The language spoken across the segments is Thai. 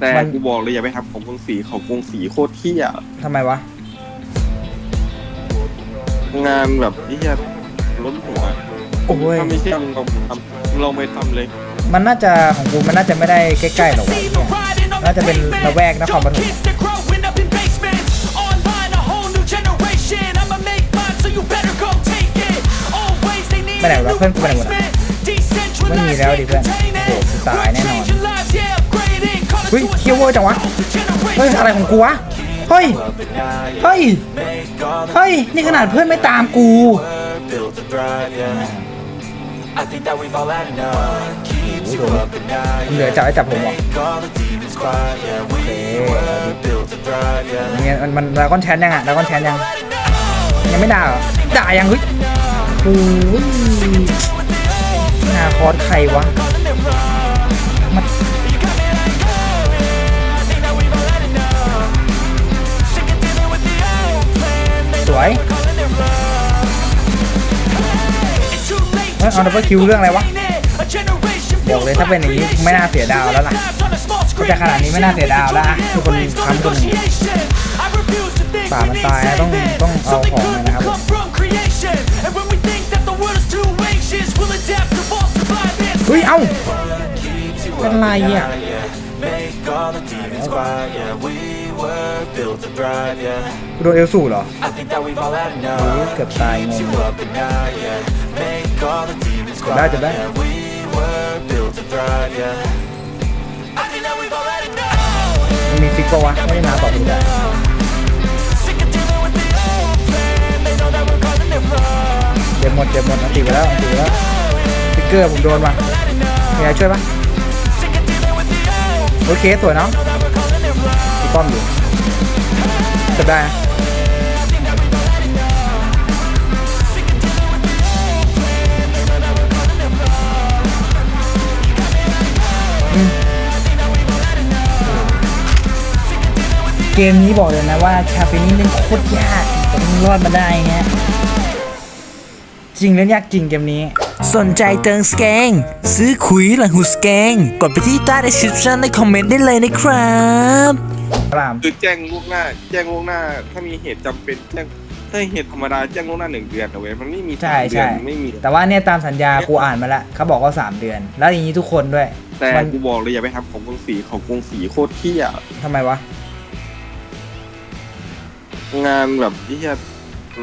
แต่มัน กูบอกเลยอย่าไปทำของกรุงศรีของกรุงศรีโคตรเที่ยทำไมวะ งานแบบที่เที่ยล้นหัวโอ้ย ถ้าไม่เชื่อมึงลองทำมึงลองไปทำเลยมันน่าจะของกูมันน่าจะไม่ได้ใกล้ๆหรอกวะเนี่ยน่าจะเป็นละแวกนครปฐมไม่ไหนวะเพื่อนกูไปไหนหมดอะไม่มีแล้วดิเพื่อนโอ้โหกูตายแน่นอน เฮ้ยเคียวเวอร์จังวะ เฮ้ย อะไรของกูวะ เฮ้ย เฮ้ย เฮ้ย นี่ขนาดเพื่อนไม่ตามกู เหลือจับไอ้จับผมหรอ Make all the demons quiet, yeah. We were built to thrive, yeah. เนี่ยมันมันดราก้อนแชนยังอะดราก้อนแชนยัง ยังไม่ด่าเหรอด่ายังเฮ้ยโอ้ยนาคอสใครวะ วยเฮ้ยเอาดับเบิลคิวเรื่องอะไรวะบอกเลยถ้าเป็นอย่างนี้ไม่น่าเสียดาวแล้วล่ะก็จะขนาดนี้ไม่น่าเสียดาวแล้วอะทุกคนค้ำคนหนึ่งป่ามันตายนะต้องต้องเอาของเลยนะครับผมเฮ้ยเอ้าเป็นไรอะ Make all the demons quiet, yeah. We were built to thrive, yeah. โดนเอลสูเหรอ I think that we've all had โอ้ย enough. เกือบตายง Keeps ง you up at night, yeah. Make all the demons Good quiet, night, yeah. We were built to thrive, yeah. I think that we've all had enough. มันมีฟิกปะวะไม่ได้มาตอบกูได้ Sick of dealing with the old plan. They know that we're calling it wrong. เจ็บหมดเจ็บหมดอันตีไปแล้วอันตีไปแล้วฟิกเกอร์ผมโดนมามีอะไรช่วยปะ Sick of dealing with the old โอเคสวยเนาะ know ป้อมอยู่จะได้นะอืมเกมนี้บอกเลยนะว่าชาเปนี่เล่นโคตรยากแต่มึงรอดมาได้เงี้ยจริงเล่นยากจริงเกมนี้ สนใจเติงสแกง ซื้อขุยหลังหูสแกง กดไปที่ใต้ description ในคอมเมนต์ได้เลยนะครับ พระรามคือแจ้งล่วงหน้า แจ้งล่วงหน้า ถ้ามีเหตุจำเป็นแจ้งถ้าเหตุธรรมดาแจ้งล่วงหน้าหนึ่งเดือนเอาไว้ยมันไม่มีใช่สามเดืใช่อนไม่มี แต่ว่าเนี่ยตามสัญญากูอ่านมาแล้วเขาบอกว่า3เดือน แล้วอย่างนี้ทุกคนด้วย แต่มัน กูบอกเลยอย่าไปทำของกรุงศรีของกรุงศรีโคตรเที่ยทำไมวะงานแบบที่เที่ย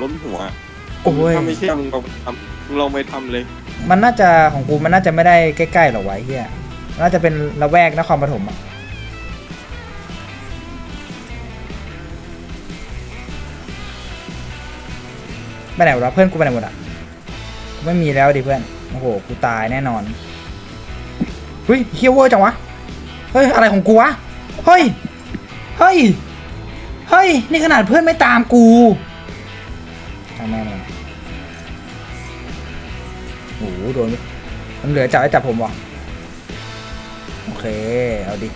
ล้นหัวโอ้ยถ้าไม่เชื่อมึงลองทำมึงลองไปทำเลย มันน่าจะของกูมันน่าจะไม่ได้ใกล้ๆหรอกวะไอ้เฮียน่าจะเป็นละแวกนครปฐมอะ ไปไหนหมดวะเพื่อนกูไปไหนหมดอะกูไม่มีแล้วดิเพื่อนโอ้โหกูตายแน่นอนเฮ้ยเฮียเวอร์จังวะเฮ้ยอะไรของกูวะเฮ้ยเฮ้ยเฮ้ยนี่ขนาดเพื่อนไม่ตามกูทำแม่เลยโอ้โหโดนมันเหลือจับไอ้จับผมวะโอเคเอาดิ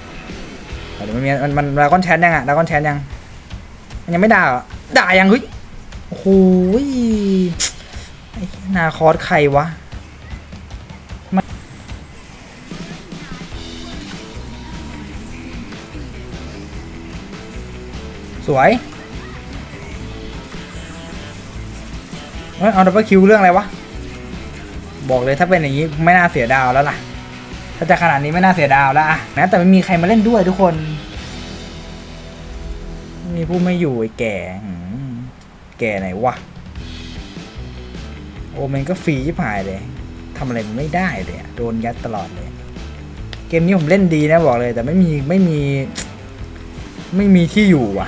เอาดิมันมีมันมันดาก้อนแชนยังอะดาก้อนแชนยังมันยังไม่ด่าเหรอด่ายังเฮ้ย โอ้โหยนาคอสใครวะสวยเฮ้ยเอาดับเบิลคิวเรื่องอะไรวะ บอกเลยถ้าเป็นอย่างนี้ไม่น่าเสียดาวแล้วล่ะ ถ้าจะขนาดนี้ไม่น่าเสียดาวแล้วอะนะแต่ไม่มีใครมาเล่นด้วยทุกคน มีผู้ไม่อยู่ไอ้แก่ แกไหนวะ โอเมนก็ฟรีชิบหายเลยทำอะไรมันไม่ได้เลยโดนยัดตลอดเลย เกมนี้ผมเล่นดีนะบอกเลย แต่ไม่มีไม่มี ไม่มีที่อยู่ว่ะ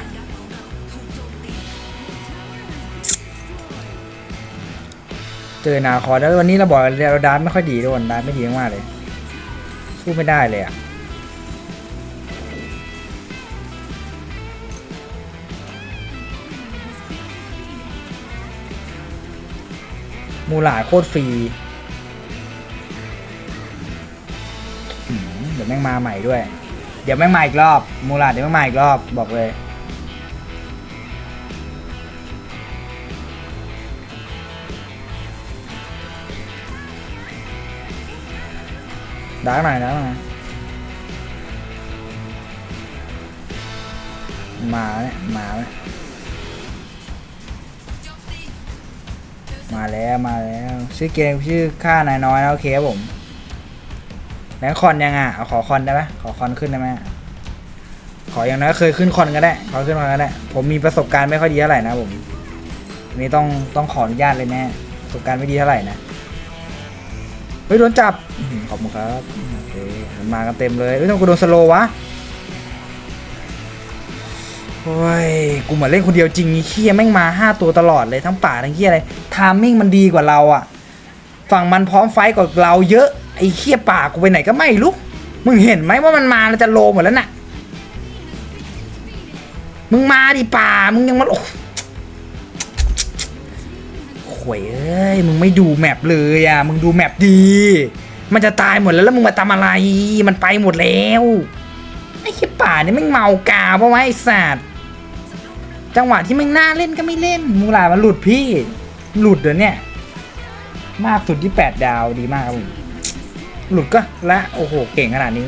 เจอนาคอแล้ววันนี้เราบอกเราดาร์ไม่ค่อยดีทุกคนดาร์ไม่ดีมากเลย สู้ไม่ได้เลยอะ มูหลาดโคตรฟรีเดี๋ยวแม่งมาใหม่ด้วย เดี๋ยวแม่งมาอีกรอบ มูลาดเดี๋ยวแม่งมาอีกรอบบอกเลย đá này đá này มาเนี่ มาแล้วมาแล้วชื่อเกมชื่อค่านายน้อยนะโอเคครับผมแบงค์คอนยังอะเอาขอคอนได้ไหมขอคอนขึ้นได้ไหมขออย่างน้อยเคยขึ้นคอนก็ได้ขอขึ้นคอนก็ได้ ผมมีประสบการณ์ไม่ค่อยดีเท่าไหร่นะผมนี่ต้องต้องขออนุญาตเลยแน่ประสบการณ์ไม่ดีเท่าไหร่นะเฮ้ยโดนจับขอบคุณครับโอเคมากันเต็มเลยเฮ้ยทำไมกูโดนสโลว์วะ โอ้ย กูเหมือนเล่นคนเดียวจริงี้เคียแม่งมาห้าตัวตลอดเลยทั้งป่าทั้งเคียอะไรทามมิ่งมันดีกว่าเราอะฝั่งมันพร้อมไฟกว่าเราเยอะไอ้เคียป่ากูไปไหนก็ไม่รู้มึงเห็นไหมว่ามันมาแล้วจะโลหมดแล้วน่ะ มึงมาดิป่า มึงยังมาโอ้โข่วยเอ้ย มึงไม่ดูแมปเลยอะ มึงดูแมปดี มันจะตายหมดแล้วแล้วมึงมาทำอะไร มันไปหมดแล้ว ไอ้ขี้ป่าเนี่ยแม่งเมากาวว่าไอ้สัตว์ จังหวะที่ม่งน่าเล่นก็ไม่เล่นมูลามันหลุดพี่ หลุดเดี๋ยวนี่ยมากสุดที่แปดดาวดีมากครับผมหลุดก็ละโอ้โห เก่งขนาดนี้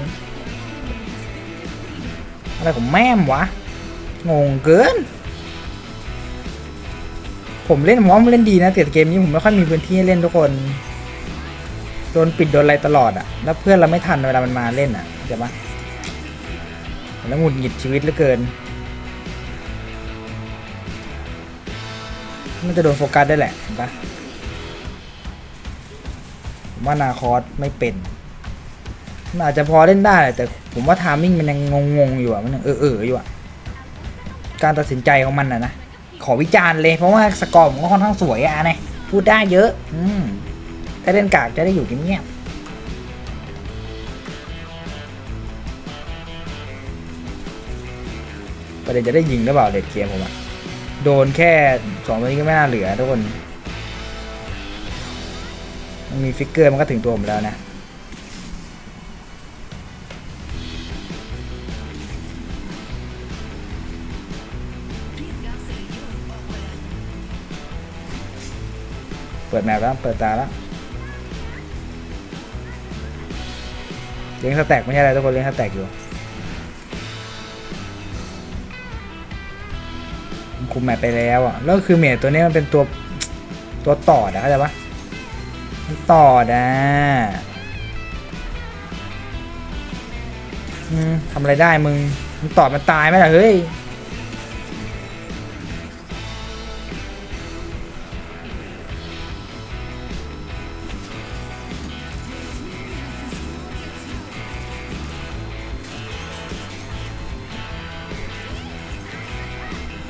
อะไรของแม่มวะ งงเกิน ผมเล่นผมว่ามันเล่นดีนะแต่เกมนี้ผมไม่ค่อยมีพื้นที่ให้เล่นทุกคนโดนปิดโดนอะไรตลอดอะแล้วเพื่อนเราไม่ทันเวลามันมาเล่นอะเข้าใจปะแล้วหงุดหงิดชีวิตเหลือเกิน มันจะโดนโฟกัสได้แหละเห็นปะผมว่านาคอสไม่เป็นมันอาจจะพอเล่นได้แหละแต่ผมว่าทามิ่งมันยังงงๆอยู่อะมันยังเออๆอยู่อะการตัดสินใจของมันอะนะขอวิจารณ์เลยเพราะว่าสกอร์ผมก็ค่อนข้างสวยอะนะพูดได้เยอะ อืมถ้าเล่นกากจะได้อยู่เงียบประเด็นจะได้ยิงหรือเปล่าเด็ดเกมผมอะ โดนแค่สองตัวนี้ก็ไม่น่าเหลือทุกคนมันมีฟิกเกอร์มันก็ถึงตัวผมแล้วนะ เปิดแมปแล้ว เปิดตาแล้วเลี้ยงสแต็กไม่ใช่อะไรทุกคนเลี้ยงสแต็กอยู่ คุมแมปไปแล้วอะแล้วคือเมทตัวนี้มันเป็นตัวตัวต่อนะเข้าใจปะมันต่อนะอืมทำอะไรได้มึงมึงตอดมันตายไหมล่ะเฮ้ย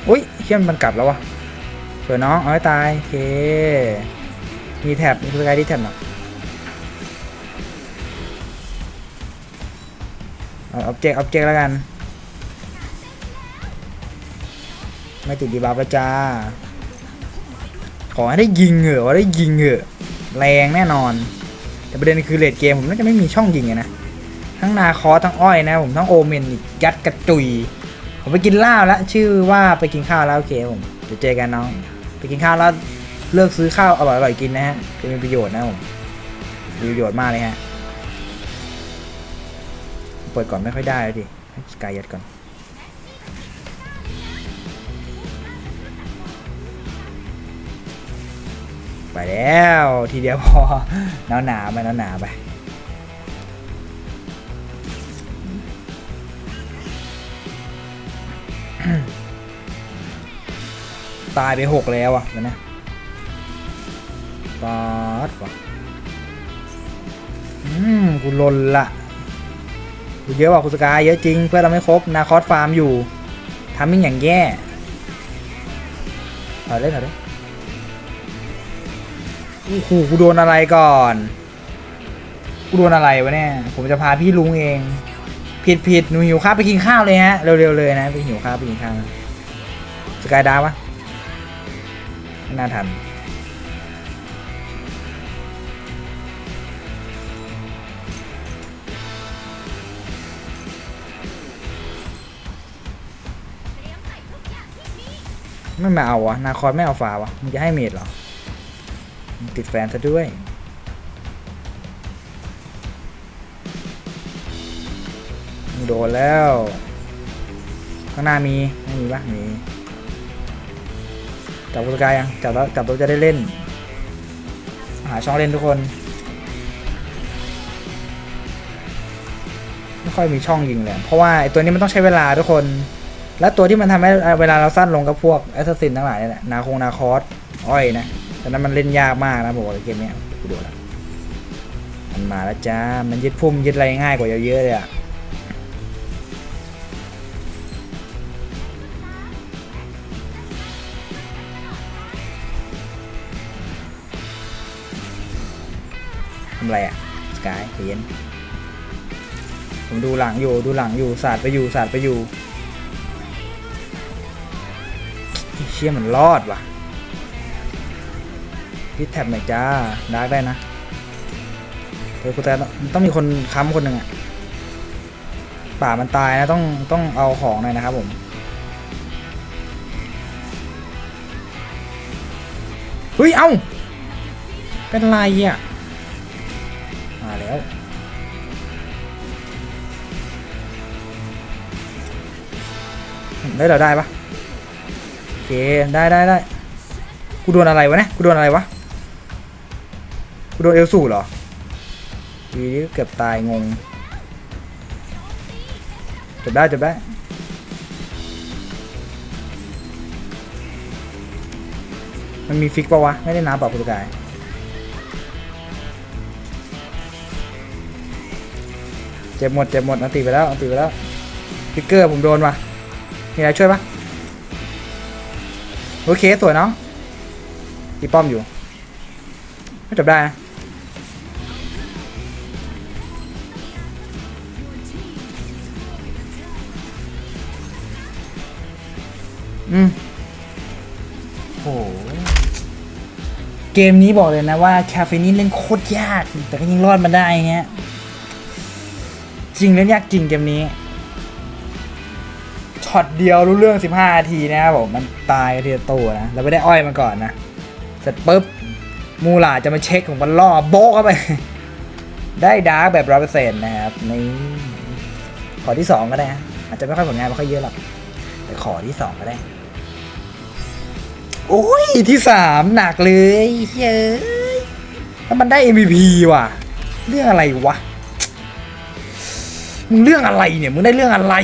อุ้ยเชี่ยมันกลับแล้ววะสวยน้องเอาให้ตายโอเคมีแท็บมีตัวไกด์ที่แท็บหน่อเอาออบเจกต์ออบเจกต์แล้วกัน ไม่ติดดีบัฟแล้วจ้า ขอให้ได้ยิงเหอะว่าได้ยิงเหอะแรงแน่นอน แต่ประเด็นคือเลดเกมผมน่าจะไม่มีช่องยิงอะนะ ทั้งนาคอทั้งอ้อยนะ ผมทั้งโอเมนยัดกระจุย ผมไปกินข้าแล้วชื่อว่าไปกินข้าวแล้วโอเคผมเดี๋ยวเจอกันน้อง ไปกินข้าวแล้วเลิกซื้อข้าวอร่อยๆกินนะฮะจะมีประโยชน์นะผมมีประโยชน์มากเลยฮะเปิดก่อนไม่ค่อยได้แล้วดิสกายยัดก่อนไปแล้วทีเดียวพอหนาวหนาไปหนาวหนาไป ตายไปหกแล้วอะนะปาดว่ะอืมกูลนละกูเยอะว่ะคุณสกายเยอะจริงเพื่อนเราไม่ครบนาคอสฟาร์มอยู่ทำมิ่งอย่างแย่เอาเล่นเอาเล่นโอ้โหกูโดนอะไรก่อนกูโดนอะไรวะเนี่ย ผมจะพาพี่ลุงเอง ผิดผิดหนูหิวข้าวไปกินข้าวเลยฮะ เร็วๆเลยนะ ไปหิวข้าวไปกินข้าว สกายดาวะ น่าทัน ไม่มาเอาวะ นาคอนไม่เอาฝาวะมึงจะให้เมดเหรอ ติดแฟนซะด้วยโดนแล้ว ข้างหน้ามี ไม่มีปะมี จับกุสกายยังจับแล้วจับแล้วจะได้เล่น หาช่องเล่นทุกคน ไม่ค่อยมีช่องยิงเลยเพราะว่าไอตัวนี้มันต้องใช้เวลาทุกคน และตัวที่มันทำให้เวลาเราสั้นลงก็พวกแอสซัสซินทั้งหลายนี่แหละนาคงนาคอสอ้อยนะแต่นั้นมันเล่นยากมากนะผมบอกเลยเกมเนี้ยกูดูแล้วมันมาแล้วจ้ามันยึดพุ่มยึดอะไรง่ายกว่าเยอะๆเลยอะ อะไรอะสกายเย็นผมดูหลังอยู่ดูหลังอยู่สาดไปอยู่สาดไปอยู่เชี่ยมันรอดว่ะพิดแท็บหน่อยจ้าดาร์กได้นะเฮ้ยกูแต่ต้องมีคนค้ำคนหนึ่งอะป่ามันตายนะต้องต้องเอาของหน่อยนะครับผมเฮ้ย เอ้าเป็นไรอะ ได้เราได้ปะโอเคได้ได้ได้กูโดนอะไรวะเนี่ยกูโดนอะไรวะกูโดนเอลสูเหรอทีนี้เกือบตายงงจบได้จบได้มันมีฟิกปะวะ ไม่ได้น้ำเปล่าคุณกายเจ็บหมดเจ็บหมดอันตีไปแล้วอันตีไปแล้วฟิกเกอร์ผมโดนว่ะ มีอะไรช่วยปะโอเคสวยน้องตีป้อมอยู่ ไม่จบได้นะอืมโหเกมนี้บอกเลยนะว่าคาเฟนี่เล่นโคตรยาก แต่ก็ยังรอดมาได้เงี้ย จริงเล่นยากจริงเกมนี้ ช็อตเดียวรู้เรื่อง 15นาทีนะครับผมมันตายกันทีละตัวนะเราไม่ได้อ้อยมาก่อนนะ เสร็จปุ๊บมูหลาจะมาเช็คของมันล่อโบ๊ะเข้าไป ได้ดาร์กแบบร้อยเปอร์เซ็นต์นะครับนี่ขอที่2ก็ได้นะอาจจะไม่ค่อยผลงานไม่ค่อยเยอะหรอกแต่ขอที่2ก็ได้โอ้ยที่3หนักเลยเฮ้ยแล้วมันได้ MVP ว่ะ เรื่องอะไรวะ มึงเรื่องอะไรเนี่ย มึงได้เรื่องอะไร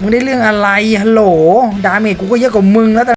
มึงได้เรื่องอะไรฮัลโหลดาเมจกูก็เยอะกว่ามึงแล้วแต่